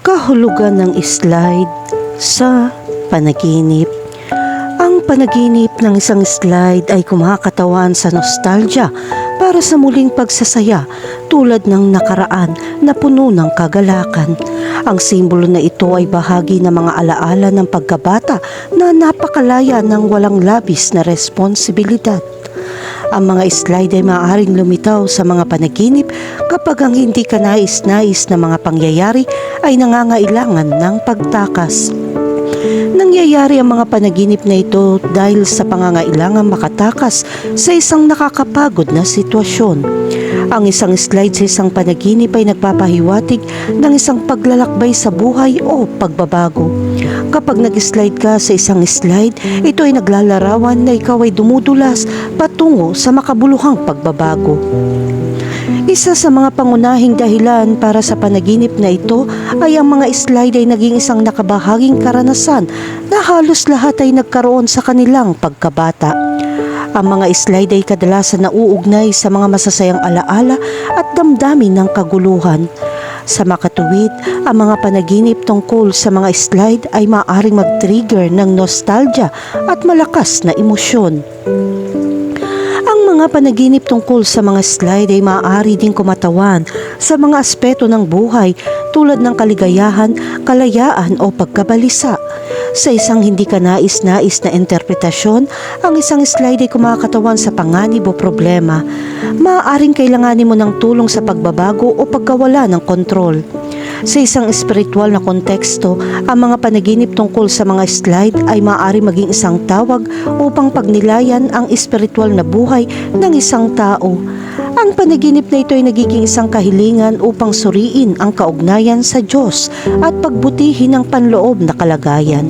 kahulugan ng slide sa panaginip. Ang panaginip ng isang slide ay kumakatawan sa nostalgia para sa muling pagsasaya tulad ng nakaraan na puno ng kagalakan. Ang simbolo na ito ay bahagi ng mga alaala ng pagkabata na napakalaya ng walang labis na responsibilidad. Ang mga slide ay maaaring lumitaw sa mga panaginip kapag ang hindi ka nais-nais na mga pangyayari ay nangangailangan ng pagtakas. Nangyayari ang mga panaginip na ito dahil sa pangangailangan makatakas sa isang nakakapagod na sitwasyon. Ang isang slide sa isang panaginip ay nagpapahiwatig ng isang paglalakbay sa buhay o pagbabago. Kapag nag-slide ka sa isang slide, ito ay naglalarawan na ikaw ay dumudulas patungo sa makabuluhang pagbabago. Isa sa mga pangunahing dahilan para sa panaginip na ito ay ang mga slide ay naging isang nakabahaging karanasan na halos lahat ay nagkaroon sa kanilang pagkabata. Ang mga slide ay kadalasan nauugnay sa mga masasayang alaala at damdamin ng kaguluhan. Sa makatuwid, ang mga panaginip tungkol sa mga slide ay maaaring mag-trigger ng nostalgia at malakas na emosyon. Ang mga panaginip tungkol sa mga slide ay maaari ding kumatawan sa mga aspeto ng buhay tulad ng kaligayahan, kalayaan o pagkabalisa. Sa isang hindi ka nais-nais na interpretasyon, ang isang slide ay kumakatawan sa panganib o problema. Maaaring kailanganin mo ng tulong sa pagbabago o pagkawala ng kontrol. Sa isang espiritual na konteksto, ang mga panaginip tungkol sa mga slide ay maaari maging isang tawag upang pagnilayan ang espiritual na buhay ng isang tao. Ang panaginip na ito ay nagiging isang kahilingan upang suriin ang kaugnayan sa Diyos at pagbutihin ang panloob na kalagayan.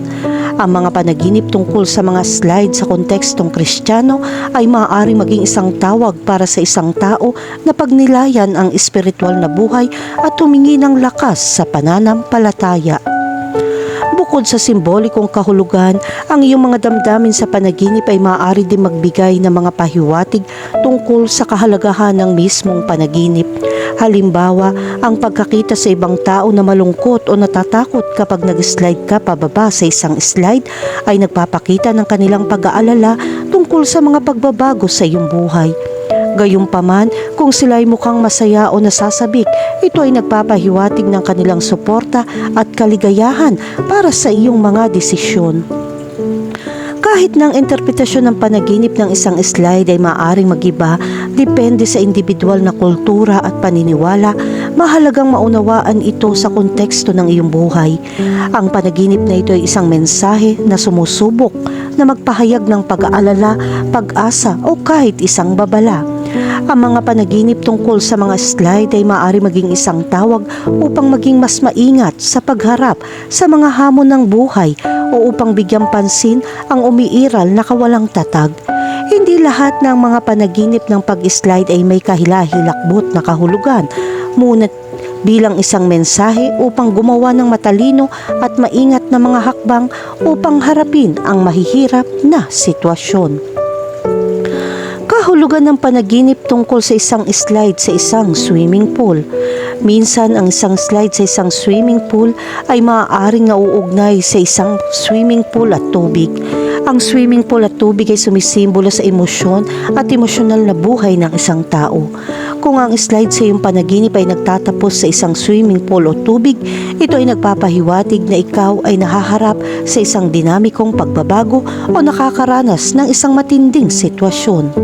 Ang mga panaginip tungkol sa mga slide sa kontekstong kristyano ay maaari maging isang tawag para sa isang tao na pagnilayan ang espiritual na buhay at humingi ng lakas sa pananampalataya. Bukod sa simbolikong kahulugan, ang iyong mga damdamin sa panaginip ay maaari din magbigay ng mga pahiwatig tungkol sa kahalagahan ng mismong panaginip. Halimbawa, ang pagkakita sa ibang tao na malungkot o natatakot kapag nag-slide ka pababa sa isang slide ay nagpapakita ng kanilang pag-aalala tungkol sa mga pagbabago sa iyong buhay. Gayunpaman, kung sila ay mukhang masaya o nasasabik, ito ay nagpapahiwatig ng kanilang suporta at kaligayahan para sa iyong mga desisyon. Kahit ng interpretasyon ng panaginip ng isang slide ay maaring magiba, depende sa individual na kultura at paniniwala, mahalagang maunawaan ito sa konteksto ng iyong buhay. Ang panaginip na ito ay isang mensahe na sumusubok na magpahayag ng pag-aalala, pag-asa o kahit isang babala. Ang mga panaginip tungkol sa mga slide ay maaari maging isang tawag upang maging mas maingat sa pagharap sa mga hamon ng buhay o upang bigyang pansin ang umiiral na kawalang tatag. Hindi lahat ng mga panaginip ng pag-slide ay may kahilahilakbot na kahulugan, ngunit bilang isang mensahe upang gumawa ng matalino at maingat na mga hakbang upang harapin ang mahihirap na sitwasyon. Kahulugan ng panaginip tungkol sa isang slide sa isang swimming pool. Minsan ang isang slide sa isang swimming pool ay maaaring nauugnay sa isang swimming pool at tubig. Ang swimming pool at tubig ay sumisimbolo sa emosyon at emosyonal na buhay ng isang tao. Kung ang slide sa iyong panaginip ay nagtatapos sa isang swimming pool o tubig, ito ay nagpapahiwatig na ikaw ay nahaharap sa isang dinamikong pagbabago o nakakaranas ng isang matinding sitwasyon.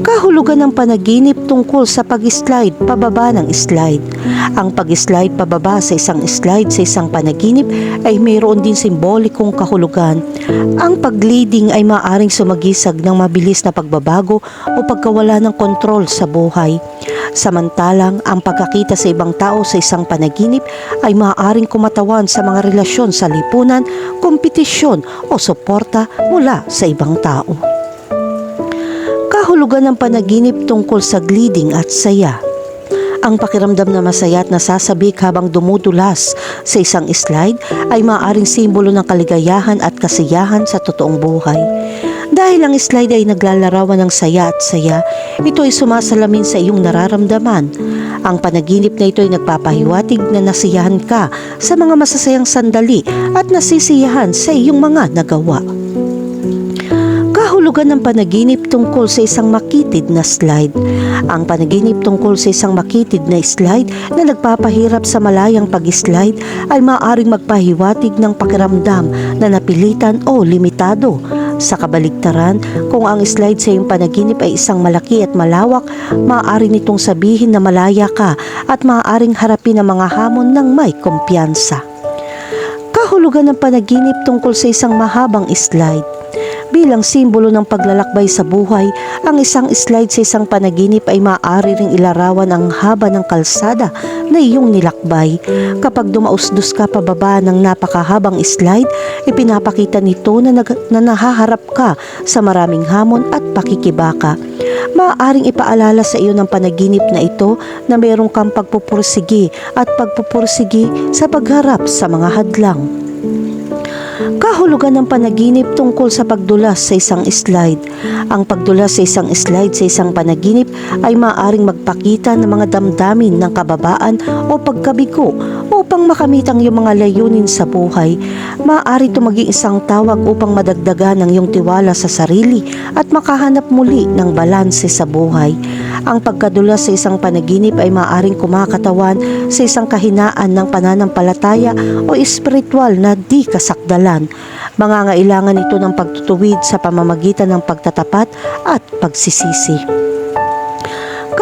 Kahulugan ng panaginip tungkol sa pag-slide pababa ng slide. Ang pag-slide pababa sa isang slide sa isang panaginip ay mayroon din simbolikong kahulugan. Ang pag-leading ay maaaring sumagisag ng mabilis na pagbabago o pagkawala ng kontrol sa buhay. Samantalang ang pagkakita sa ibang tao sa isang panaginip ay maaaring kumatawan sa mga relasyon sa lipunan, kompetisyon o suporta mula sa ibang tao kahulugan ng panaginip tungkol sa gliding at saya. Ang pakiramdam na masaya at nasasabik habang dumudulas sa isang slide ay maaaring simbolo ng kaligayahan at kasiyahan sa totoong buhay. Dahil ang slide ay naglalarawan ng saya at saya, ito ay sumasalamin sa iyong nararamdaman. Ang panaginip na ito ay nagpapahiwatig na nasiyahan ka sa mga masasayang sandali at nasisiyahan sa iyong mga nagawa. Kahulugan ng panaginip tungkol sa isang makitid na slide. Ang panaginip tungkol sa isang makitid na slide na nagpapahirap sa malayang pag-slide ay maaaring magpahiwatig ng pakiramdam na napilitan o limitado. Sa kabaligtaran, kung ang slide sa iyong panaginip ay isang malaki at malawak, maaari nitong sabihin na malaya ka at maaaring harapin ang mga hamon ng may kumpiyansa. Kahulugan ng panaginip tungkol sa isang mahabang slide. Bilang simbolo ng paglalakbay sa buhay, ang isang slide sa isang panaginip ay maaari ring ilarawan ang haba ng kalsada na iyong nilakbay. Kapag dumausdos ka pababa ng napakahabang slide, ipinapakita nito na, nag- na nahaharap ka sa maraming hamon at pakikibaka. Maaaring ipaalala sa iyo ng panaginip na ito na mayroong kang pagpupursigi at pagpupursigi sa pagharap sa mga hadlang. Kahulugan ng panaginip tungkol sa pagdulas sa isang slide. Ang pagdulas sa isang slide sa isang panaginip ay maaaring magpakita ng mga damdamin ng kababaan o pagkabigo upang makamit ang iyong mga layunin sa buhay. Maaari ito maging isang tawag upang madagdagan ang iyong tiwala sa sarili at makahanap muli ng balanse sa buhay. Ang pagkadulas sa isang panaginip ay maaaring kumakatawan sa isang kahinaan ng pananampalataya o espiritual na di kasakdalan. Mangangailangan ito ng pagtutuwid sa pamamagitan ng pagtatapat at pagsisisi.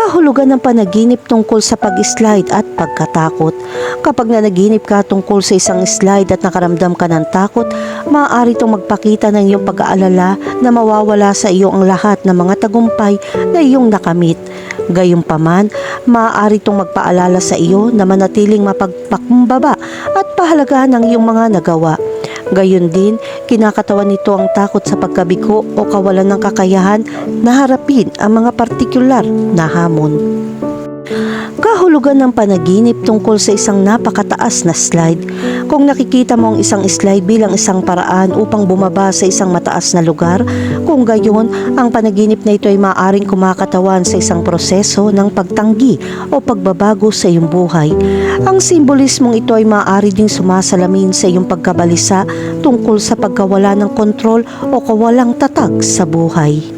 Kahulugan ng panaginip tungkol sa pag-slide at pagkatakot. Kapag nanaginip ka tungkol sa isang slide at nakaramdam ka ng takot, maaari itong magpakita ng iyong pag-aalala na mawawala sa iyo ang lahat ng mga tagumpay na iyong nakamit. Gayunpaman, maaari itong magpaalala sa iyo na manatiling mapagpakumbaba at pahalagahan ang iyong mga nagawa. Gayon din, kinakatawan nito ang takot sa pagkabigo o kawalan ng kakayahan na harapin ang mga partikular na hamon. Kahulugan ng panaginip tungkol sa isang napakataas na slide. Kung nakikita mo ang isang slide bilang isang paraan upang bumaba sa isang mataas na lugar, kung gayon, ang panaginip na ito ay maaaring kumakatawan sa isang proseso ng pagtanggi o pagbabago sa iyong buhay. Ang simbolismong ito ay maaari ding sumasalamin sa iyong pagkabalisa tungkol sa pagkawala ng kontrol o kawalang tatag sa buhay.